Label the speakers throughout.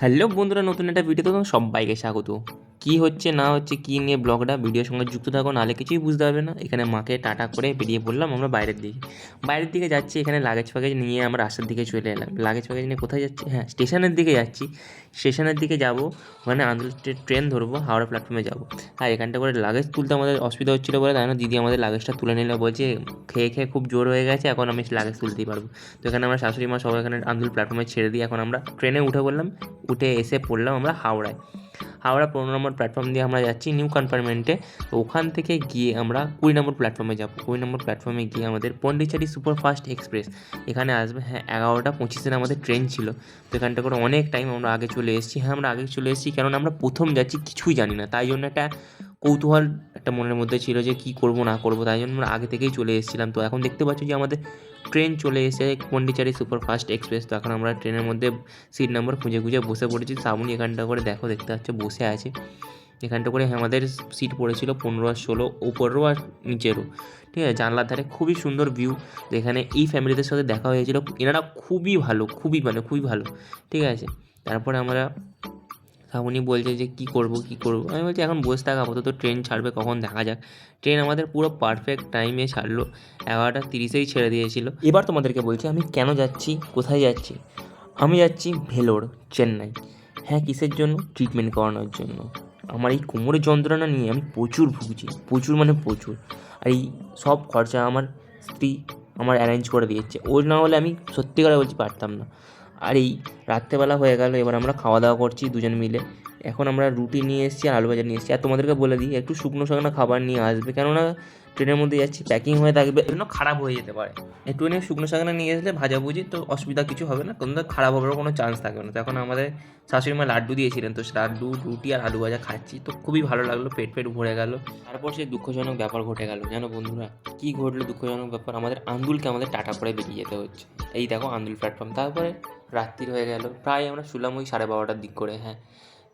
Speaker 1: Hello বন্ধুরা নতুন একটা ভিডিওতে তো সবাইকে স্বাগত। কী হচ্ছে, না হচ্ছে, কী নিয়ে ব্লগটা, ভিডিওর সঙ্গে যুক্ত থাকো, নাহলে কিছুই বুঝতে পারবে না। এখানে মাকে টাটা করে বেরিয়ে পড়লাম আমরা বাইরের দিকে। বাইরের দিকে যাচ্ছি, এখানে লাগেজ ফাগেজ নিয়ে আমরা রাস্তার দিকে চলে এলাম। লাগেজ ফাগেজ নিয়ে কোথায় যাচ্ছি? হ্যাঁ স্টেশনের দিকে যাচ্ছি। স্টেশনের দিকে যাব, ওখানে আন্দোলন ট্রেন ধরবো, হাওড়া প্ল্যাটফর্মে যাব। আর এখানটা করে লাগেজ তুলতে আমাদের অসুবিধা হচ্ছিল বলে, তাই না দিদি আমাদের লাগেজটা তুলে নিলে, বলছে খেয়ে খেয়ে খুব জোর হয়ে গেছে, এখন আমি লাগেজ তুলতেই পারব। তো এখানে আমরা শাশুড়ি মা সবাই এখানে আন্দোলন প্ল্যাটফর্মে ছেড়ে দিয়ে এখন আমরা ট্রেনে উঠে পড়লাম। উঠে এসে পড়লাম আমরা হাওড়ায়। হাওড়া পনেরো নম্বর প্ল্যাটফর্ম দিয়ে আমরা যাচ্ছি নিউ কনফার্মেন্টে তো ওখান থেকে গিয়ে আমরা কুড়ি নম্বর প্ল্যাটফর্মে যাব। কুড়ি নম্বর প্ল্যাটফর্মে গিয়ে আমাদের পন্ডিচারি সুপারফাস্ট এক্সপ্রেস। এখানে আসবে হ্যাঁ এগারোটা পঁচিশের আমাদের ট্রেন ছিল। তো এখানটা করে অনেক টাইম আমরা আগে চলে এসেছি। হ্যাঁ আমরা আগে চলে এসেছি কারণ আমরা প্রথম যাচ্ছি কিছুই জানি না। তাই জন্য একটা কৌতূহল একটা মনের মধ্যে ছিল যে কী করব, না করব, তাই জন্য আমরা আগে থেকেই চলে এসেছিলাম। তো এখন দেখতে পাচ্ছি যে আমাদের ট্রেন চলে এসে পন্ডিচারি সুপারফাস্ট এক্সপ্রেস তো এখন আমরা ট্রেনের মধ্যে সিট নাম্বার খুঁজে খুঁজে বসে পড়েছি। শ্রাবণী এখানটা করে দেখো, দেখতে পাচ্ছ বসে আছে। এখানটা করে আমাদের সিট পড়েছিল পনেরো আর ষোলো উপরেরও আর নিচেরও। ঠিক আছে, জানলার ধারে খুবই সুন্দর ভিউ এখানে এই ফ্যামিলিদের সাথে দেখা হয়েছিল। এনারা খুবই ভালো, খুবই মানে খুবই ভালো। ঠিক আছে, তারপরে আমরা শ্রাবণী বলছে যে, কী করব কী করব? আমি বলছি, এখন বসে থাকা, আপাতত ট্রেন ছাড়বে, কখন দেখা যাক। ট্রেন আমাদের পুরো পারফেক্ট টাইমে ছাড়লো, এগারোটা তিরিশেই ছেড়ে দিয়েছিল। এবার তোমাদেরকে বলছি, আমি কেন যাচ্ছি, কোথায় যাচ্ছি? আমি যাচ্ছি ভেলোর, চেন্নাই। হ্যাঁ কিসের জন্য? ট্রিটমেন্ট করানোর জন্য। আমার এই কোমরের যন্ত্রণা নিয়ে আমি প্রচুর ভুগছি, প্রচুর মানে প্রচুর। আর এই সব খরচা আমার স্ত্রী আমার অ্যারেঞ্জ করে দিয়েছে। ওর না হলে আমি সত্যি করে বলছি পারতাম না। আর এই রাত্রেবেলা হয়ে গেল, এবার আমরা খাওয়া দাওয়া করছি দুজন মিলে। এখন আমরা রুটি নিয়ে এসেছি আর আলু ভাজা নিয়ে এসেছি। আর তোমাদেরকে বলে দিই, একটু শুকনো শুকনো খাবার নিয়ে আসবে, কেননা ট্রেনের মধ্যে যাচ্ছি প্যাকিং হয়ে থাকবে জন্য খারাপ হয়ে যেতে পারে। একটু নিয়ে শুকনো শাকনা নিয়ে আসলে ভাজাভুজি তো অসুবিধা কিছু হবে না কিন্তু খারাপ হওয়ারও কোনো চান্স থাকবে না। তো এখন আমাদের শাশুড়ি মা লাড্ডু দিয়েছিলেন, তো লাড্ডু, রুটি আর আলু ভাজা খাচ্ছি, তো খুবই ভালো লাগল, পেট পেট ভরে গেল। তারপর সেই দুঃখজনক ব্যাপার ঘটে গেল, জানো বন্ধুরা, কী ঘটলো দুঃখজনক ব্যাপার? আমাদের আন্দুলকে আমাদের টাটা করে বেরিয়ে যেতে হচ্ছে। এই দেখো আন্দুল প্ল্যাটফর্ম তারপরে রাত্রির হয়ে গেল। প্রায় আমরা শুলাম ওই সাড়ে বারোটার দিক করে হ্যাঁ।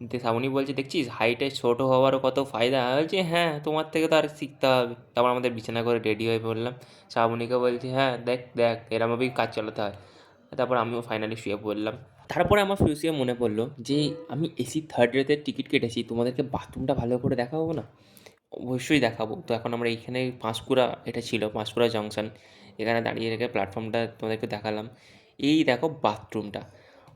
Speaker 1: দিয়ে শ্রাবণী বলছে, দেখছিস? হাইটে ছোট হওয়ারও কত ফায়দা? বলছি হ্যাঁ তোমার থেকে তো আর শিখতে হবে। তারপর আমাদের বিছানা করে রেডি হয়ে পড়লাম। শ্রাবণীকে বলছি হ্যাঁ দেখ দেখ, এরমভাবেই কাজ চালাতে হয়। তারপর আমিও ফাইনালি শুয়ে পড়লাম। তারপরে আমার শুয়ে মনে পড়ল যে, আমি এসি থার্ড রেতের টিকিট কেটেছি, তোমাদেরকে বাথরুমটা ভালো করে দেখাবো না? অবশ্যই দেখাবো। তো এখন আমরা এইখানে পাঁশকুড়া, এটা ছিল পাঁশকুড়া জংশন এখানে দাঁড়িয়ে রেখে প্ল্যাটফর্মটা তোমাদেরকে দেখালাম। এই দেখো বাথরুমটা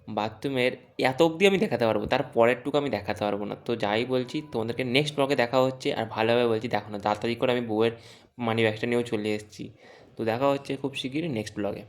Speaker 1: বাথরুমের এত অবধি আমি দেখাতে পারব, তার পরেরটুকু আমি দেখাতে পারব না। তো যাই বলছি, তোমাদেরকে নেক্সট ব্লগে দেখা হচ্ছে, আর ভালোভাবে বলছি, দেখো না, তাড়াতাড়ি করে আমি বউয়ের মানি ব্যাগটা নিয়েও চলে এসেছি। তো দেখা হচ্ছে খুব শিগগিরই নেক্সট ব্লগে